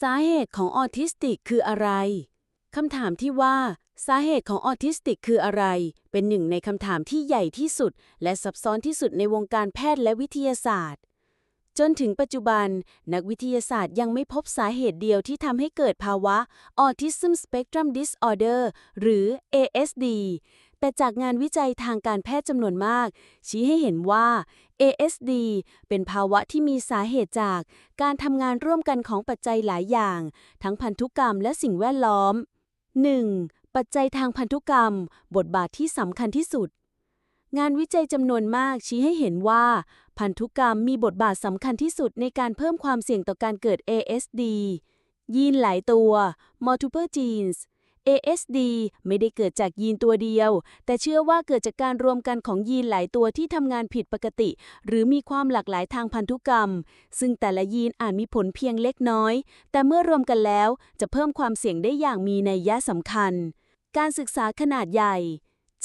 สาเหตุของออทิสติกคืออะไรคำถามที่ว่า สาเหตุของออทิสติกคืออะไร เป็นหนึ่งในคำถามที่ใหญ่ที่สุด และซับซ้อนที่สุดในวงการแพทย์และวิทยาศาสตร์ จนถึงปัจจุบัน นักวิทยาศาสตร์ยังไม่พบสาเหตุเดียวที่ทำให้เกิดภาวะ Autism Spectrum Disorder หรือ ASD แต่จากงานวิจัยทางการแพทย์จำนวนมาก ชี้ให้เห็นว่า ASD เป็นภาวะที่มีสาเหตุจากการทำงานร่วมกันของปัจจัยหลายอย่าง ทั้งพันธุกรรมและสิ่งแวดล้อม 1. ปัจจัยทางพันธุกรรม บทบาทที่สำคัญที่สุด งานวิจัยจำนวนมากชี้ให้เห็นว่า พันธุกรรมมีบทบาทสำคัญที่สุดในการเพิ่มความเสี่ยงต่อการเกิด ASD ยีนหลายตัว multiple genes ASD ไม่ได้เกิดจากยีนตัวเดียว แต่เชื่อว่าเกิดจากการรวมกันของยีนหลายตัวที่ทำงานผิดปกติ หรือมีความหลากหลายทางพันธุกรรม ซึ่งแต่ละยีนอาจมีผลเพียงเล็กน้อย แต่เมื่อรวมกันแล้วจะเพิ่มความเสี่ยงได้อย่างมีนัยยะสำคัญ การศึกษาขนาดใหญ่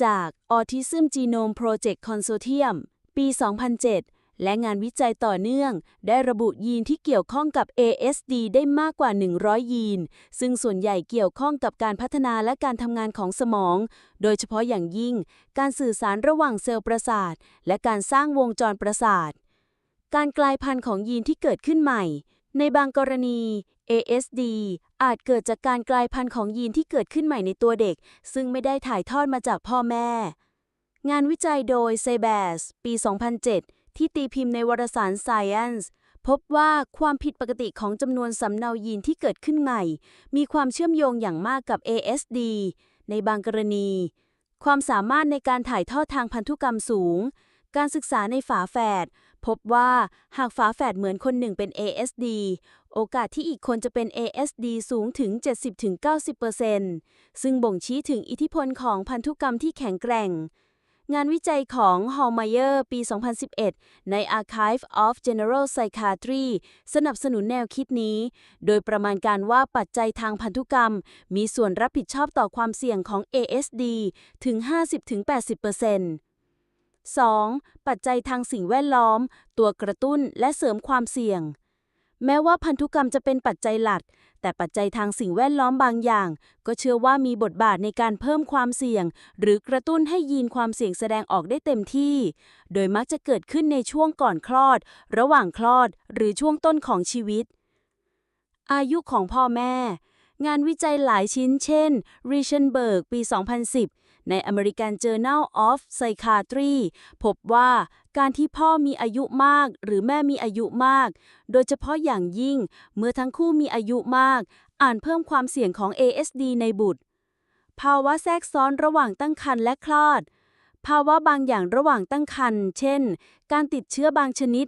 จาก Autism Genome Project Consortium ปี 2007 และงานวิจัยต่อเนื่อง ได้ระบุยีนที่เกี่ยวข้องกับ ASD ได้มากกว่า 100 ยีน ซึ่งส่วนใหญ่เกี่ยวข้องกับการพัฒนาและการทำงานของสมอง โดยเฉพาะอย่างยิ่ง การสื่อสารระหว่างเซลล์ประสาท และการสร้างวงจรประสาท การกลายพันธุ์ของยีนที่เกิดขึ้นใหม่ ในบางกรณี ASD อาจเกิดจากการกลายพันธุ์ของยีนที่เกิดขึ้นใหม่ในตัวเด็ก ซึ่งไม่ได้ถ่ายทอดมาจากพ่อแม่ งานวิจัยโดยเซเบสปี 2007 ที่ตีพิมพ์ในวารสาร Science พบว่าความผิดปกติของจำนวนสำเนายีนที่เกิดขึ้นใหม่ มีความเชื่อมโยงอย่างมากกับ ASD ในบางกรณี ความสามารถในการถ่ายทอดทางพันธุกรรมสูง การศึกษาในฝาแฝดพบว่าหากฝาแฝดเหมือนคนหนึ่งเป็น ASD โอกาสที่อีกคนจะเป็น ASD สูงถึง 70-90%ซึ่งบ่งชี้ถึงอิทธิพลของพันธุกรรมที่แข็งแกร่ง งานวิจัยของ h a l m e y e r ปี 2011 ใน Archive of General Psychiatry สนับสนุนแนวคิดนี้ โดยประมาณการว่าปัจจัยทางพันธุกรรม มีส่วนรับผิดชอบต่อความเสี่ยงของ ASD ถึง 50-80% 2. ปัจจัยทางสิ่งแวดล้อม ตัวกระตุ้นและเสริมความเสี่ยง แม้ว่าพันธุกรรมจะเป็นปัจจัยหลัก แต่ปัจจัยทางสิ่งแวดล้อมบางอย่าง ก็เชื่อว่ามีบทบาทในการเพิ่มความเสี่ยง หรือกระตุ้นให้ยีนความเสี่ยงแสดงออกได้เต็มที่ โดยมักจะเกิดขึ้นในช่วงก่อนคลอด ระหว่างคลอด หรือช่วงต้นของชีวิต อายุของพ่อแม่ งานวิจัยหลายชิ้น เช่น r i c h e n b e r g ปี 2010 ใน American Journal of Psychiatry พบว่าการที่พ่อมีอายุมากหรือแม่มีอายุมาก โดยเฉพาะอย่างยิ่งเมื่อทั้งคู่มีอายุมาก อ่านเพิ่มความเสี่ยงของ ASD ในบุตร ภาวะแทรกซ้อนระหว่างตั้งครรภ์และคลอด ภาวะบางอย่างระหว่างตั้งครรภ์เช่น การติดเชื้อบางชนิด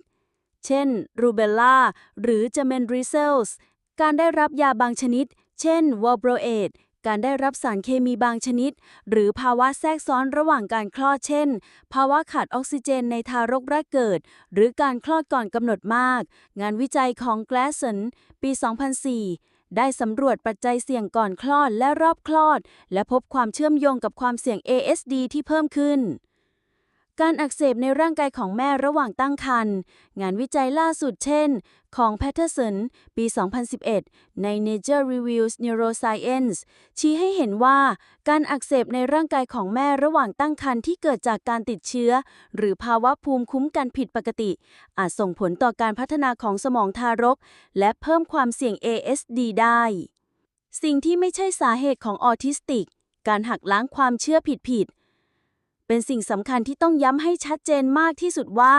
เช่นรูเบลลาหรือจเมนริเซลส์การได้รับยาบางชนิด เช่นวอลโบรเอต การได้รับสารเคมีบางชนิด หรือภาวะแทรกซ้อนระหว่างการคลอดเช่น ภาวะขาดออกซิเจนในทารกแรกเกิด หรือการคลอดก่อนกำหนดมาก งานวิจัยของ g l a s s o n ปี 2004ได้สำรวจปัจจัยเสี่ยงก่อนคลอดและรอบคลอด และพบความเชื่อมโยงกับความเสี่ยง ASD ที่เพิ่มขึ้น การอักเสบในร่างกายของแม่ระหว่างตั้งครรภ์งานวิจัยล่าสุดเช่น ของ Patterson ปี 2011 ใน Nature Reviews Neuroscience ชี้ให้เห็นว่าการอักเสบในร่างกายของแม่ระหว่างตั้งครรภ์ที่เกิดจากการติดเชื้อ หรือภาวะภูมิคุ้มกันผิดปกติ อาจส่งผลต่อการพัฒนาของสมองทารก และเพิ่มความเสี่ยง ASD ได้ สิ่งที่ไม่ใช่สาเหตุของออทิสติก การหักล้างความเชื่อผิดๆ เป็นสิ่งสำคัญที่ต้องย้ำให้ชัดเจนมากที่สุดว่า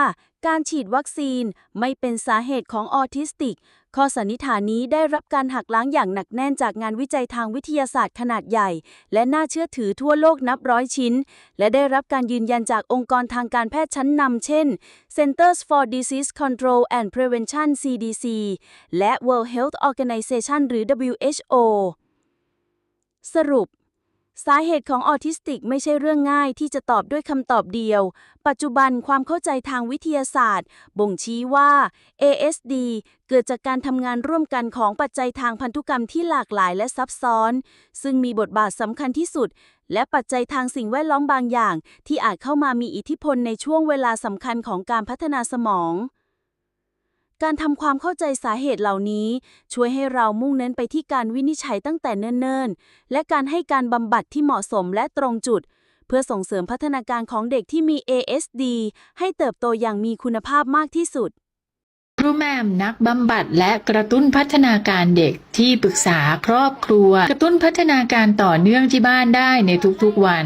การฉีดวัคซีนไม่เป็นสาเหตุของออทิสติก ข้อสันนิษฐานนี้ได้รับการหักล้างอย่างหนักแน่นจากงานวิจัยทางวิทยาศาสตร์ขนาดใหญ่ และน่าเชื่อถือทั่วโลกนับร้อยชิ้น และได้รับการยืนยันจากองค์กรทางการแพทย์ชั้นนำเช่น Centers for Disease Control and Prevention CDC และ World Health Organization หรือ WHO สรุป สาเหตุของออทิสติกไม่ใช่เรื่องง่ายที่จะตอบด้วยคำตอบเดียว ปัจจุบันความเข้าใจทางวิทยาศาสตร์ บ่งชี้ว่า ASD เกิดจากการทำงานร่วมกันของปัจจัยทางพันธุกรรมที่หลากหลายและซับซ้อน ซึ่งมีบทบาทสำคัญที่สุด และปัจจัยทางสิ่งแวดล้อมบางอย่าง ที่อาจเข้ามามีอิทธิพลในช่วงเวลาสำคัญของการพัฒนาสมอง การทำความเข้าใจสาเหตุเหล่านี้ ช่วยให้เรามุ่งเน้นไปที่การวินิจฉัยตั้งแต่เนิ่นๆ และการให้การบำบัดที่เหมาะสมและตรงจุด เพื่อส่งเสริมพัฒนาการของเด็กที่มี ASD ให้เติบโตอย่างมีคุณภาพมากที่สุด ครูแมมนักบำบัดและกระตุ้นพัฒนาการเด็กที่ปรึกษาครอบครัว กระตุ้นพัฒนาการต่อเนื่องที่บ้านได้ในทุกๆวัน